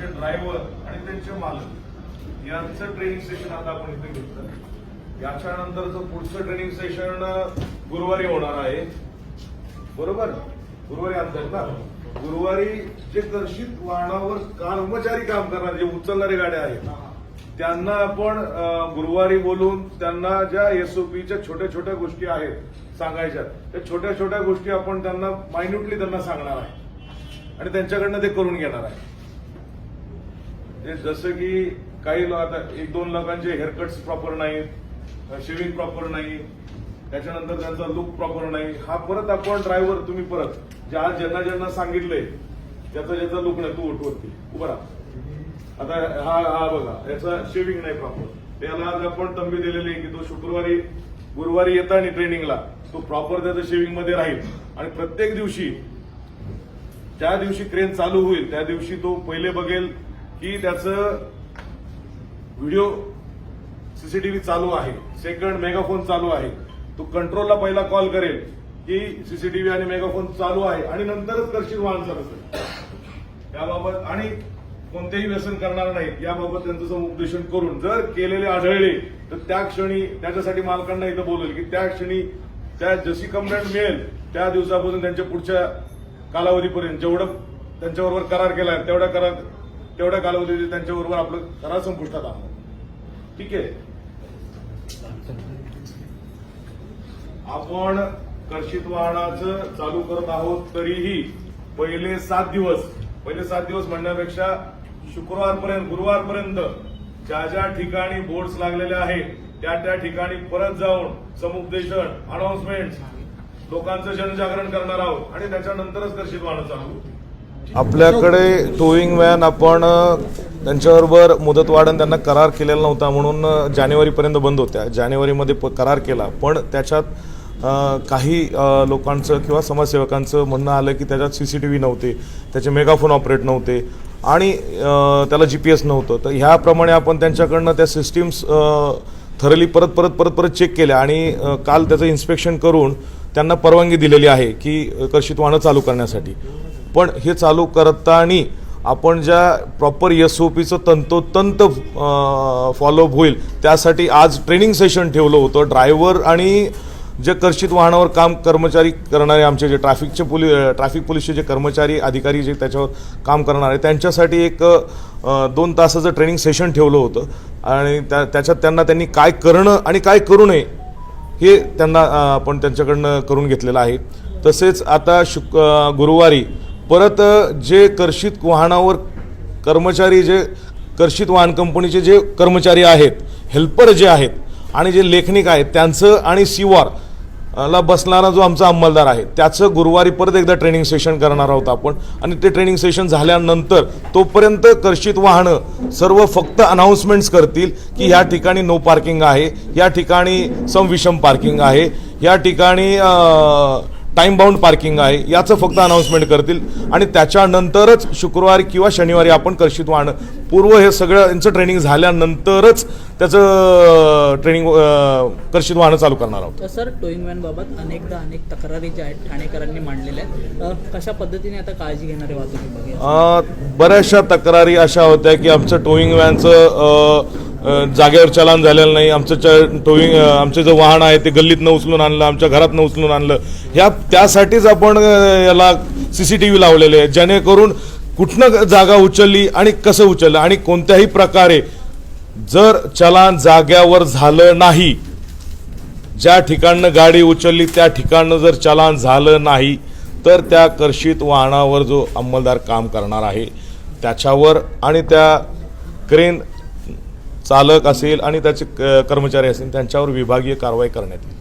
त्यांचे ड्रायव्हर आणि त्यांचे मालक. यांचं ट्रेनिंग सेशन आता आपण इथे घेतलं. याच्यानंतरचं पुढचं ट्रेनिंग सेशन गुरुवारी होणार आहे. बरोबर? गुरुवारी अंतर ना? गुरुवारी जे दर्शित वाहनावर कर्मचारी काम करणार जे उचलणारे गाड्या आहेत त्यांना आपण गुरुवारी बोलून त्यांना ज्या एसओपीच्या छोट्या छोट्या गोष्टी आहेत सांगायच्या त्या छोट्या छोट्या गोष्टी आपण त्यांना मायन्युटली त्यांना सांगणार आहे. आणि त्यांच्याकडनं ते करून घेणार आहे. ते जसं की काही लोक आता एक दोन लोकांचे हेअरकट्स प्रॉपर नाहीत शेविंग प्रॉपर नाही त्याच्यानंतर त्यांचा लुक प्रॉपर नाही. हा परत आपण ड्रायव्हर तुम्ही परत ज्या ज्यांना ज्यांना सांगितलंय त्याचा ज्याचा लुक नाही तू उठ उभा राहा. आता हा हा बघा याचा शेविंग नाही प्रॉपर त्याला आज आपण तंबी दिलेली आहे की तो शुक्रवारी गुरुवारी येताना ट्रेनिंगला तो प्रॉपर त्याचं शेविंगमध्ये राहील. आणि प्रत्येक दिवशी ज्या दिवशी क्रेन चालू होईल त्या दिवशी तो पहिले बघेल की त्याचं व्हिडिओ सीसीटीव्ही चालू आहे. सेकंड मेगाफोन चालू आहे. तो कंट्रोलला पहिला कॉल करेल की सीसीटीव्ही आणि मेगाफोन चालू आहे आणि नंतरच कर्षित वाहन चालू याबाबत आणि कोणतेही व्यसन करणार नाहीत. याबाबत त्यांचं समुपदेशन करून जर केलेले आढळले तर त्या क्षणी त्याच्यासाठी मालकांना इथं बोलेल की त्या क्षणी त्या जशी कंप्लेंट मिळेल त्या दिवसापासून त्यांच्या पुढच्या कालावधीपर्यंत जेवढं त्यांच्याबरोबर करार केलाय तेवढ्या करार तेवढ्या कालावधीत त्यांच्याबरोबर आपलं करार संपुष्टात आणलं ठीक आहे? आपण कर्षित वाहनाचं चालू करत आहोत तरीही पहिले सात दिवस पहिले सात दिवस म्हणण्यापेक्षा शुक्रवारपर्यंत गुरुवारपर्यंत ज्या ज्या ठिकाणी बोर्ड्स लागलेले आहेत त्या त्या ठिकाणी परत जाऊन समुपदेशन अनाउन्समेंट लोकांचं जनजागरण करणार आहोत आणि त्याच्यानंतरच कर्षित वाहनं चालू. होतील आपल्याकडे टोईंग व्हॅन आपण त्यांच्याबरोबर मुदतवाढ त्यांना करार केलेला नव्हता म्हणून जानेवारीपर्यंत बंद होत्या. जानेवारीमध्ये प करार केला. पण त्याच्यात काही लोकांचं किंवा समाजसेवकांचं म्हणणं आलं की त्याच्यात सी सी टी व्ही नव्हते त्याचे मेगाफोन ऑपरेट नव्हते आणि त्याला जी पी एस नव्हतं. तर ह्याप्रमाणे आपण त्यांच्याकडनं त्या सिस्टीम्स थरली परत परत परत परत चेक केल्या आणि काल त्याचं इन्स्पेक्शन करून त्यांना परवानगी दिलेली आहे की कर्षित वाहनं चालू करण्यासाठी. पण हे चालू करताना आपण ज्या प्रॉपर एस ओ पीचं तंतोतंत फॉलोअप होईल त्यासाठी आज ट्रेनिंग सेशन ठेवलं होतं. ड्रायव्हर आणि जे कर्षित वाहनावर काम कर्मचारी करणारे आमचे जे ट्रॅफिकचे पोलीस ट्रॅफिक पोलीसचे जे कर्मचारी अधिकारी जे त्याच्यावर काम करणार आहे त्यांच्यासाठी एक दोन तासाचं ट्रेनिंग सेशन ठेवलं होतं. आणि त्या त्याच्यात त्यांना त्यांनी काय करणं आणि काय करू नये हे त्यांना आपण त्यांच्याकडनं करून घेतलेलं आहे. तसेच आता शुक गुरुवारी परत जे कर्षित वाहनावर कर्मचारी जे कर्षित वाहन कंपनीचे जे कर्मचारी आहेत हेल्पर जे आहेत आणि जे लेखनिक आहेत त्यांचं आणि सीवार ला बसणारा जो आमचा अंमलदार आहे त्याचं गुरुवारी परत एकदा ट्रेनिंग सेशन करणार आहोत आपण. आणि ते ट्रेनिंग सेशन झाल्यानंतर तोपर्यंत कर्षित वाहनं सर्व फक्त अनाऊन्समेंट्स करतील की ह्या ठिकाणी नो पार्किंग आहे या ठिकाणी समविषम पार्किंग आहे या ठिकाणी टाइम बाउंड पार्किंग आहे याचं फक्त अनाऊन्समेंट करतील. आणि त्याच्यानंतरच शुक्रवारी किंवा शनिवारी आपण कर्षित वाहनं पूर्व हे सगळं यांचं ट्रेनिंग झाल्यानंतरच त्याचं ट्रेनिंग कर्षित वाहनं चालू करणार आहोत. सर टोईंग व्हॅन बाबत अनेकदा अनेक तक्रारी ज्या आहेत ठाणेकरांनी मांडलेल्या आहेत. कशा पद्धतीने आता काळजी घेणारे वाहतूक बऱ्याचशा तक्रारी अशा होत्या की आमचं टोईंग व्हॅनचं अ, जागेवर चलान झालेलं नाही. आमचं च टोईंग आमचं जे वाहन आहे ते गल्लीतनं उचलून आणलं आमच्या घरातनं उचलून आणलं. ह्या त्यासाठीच आपण याला सी सी टी व्ही लावलेले आहे जेणेकरून कुठनं जागा उचलली आणि कसं उचललं आणि कोणत्याही प्रकारे जर चलान जाग्यावर झालं नाही ज्या ठिकाणनं गाडी उचलली त्या ठिकाणनं जर चलान झालं नाही तर त्या कर्षित वाहनावर जो अंमलदार काम करणार आहे त्याच्यावर आणि त्या क्रेन चालक असेल आणि त्याचे क- कर्मचारी असेल त्यांच्यावर विभागीय कारवाई करण्यात येईल.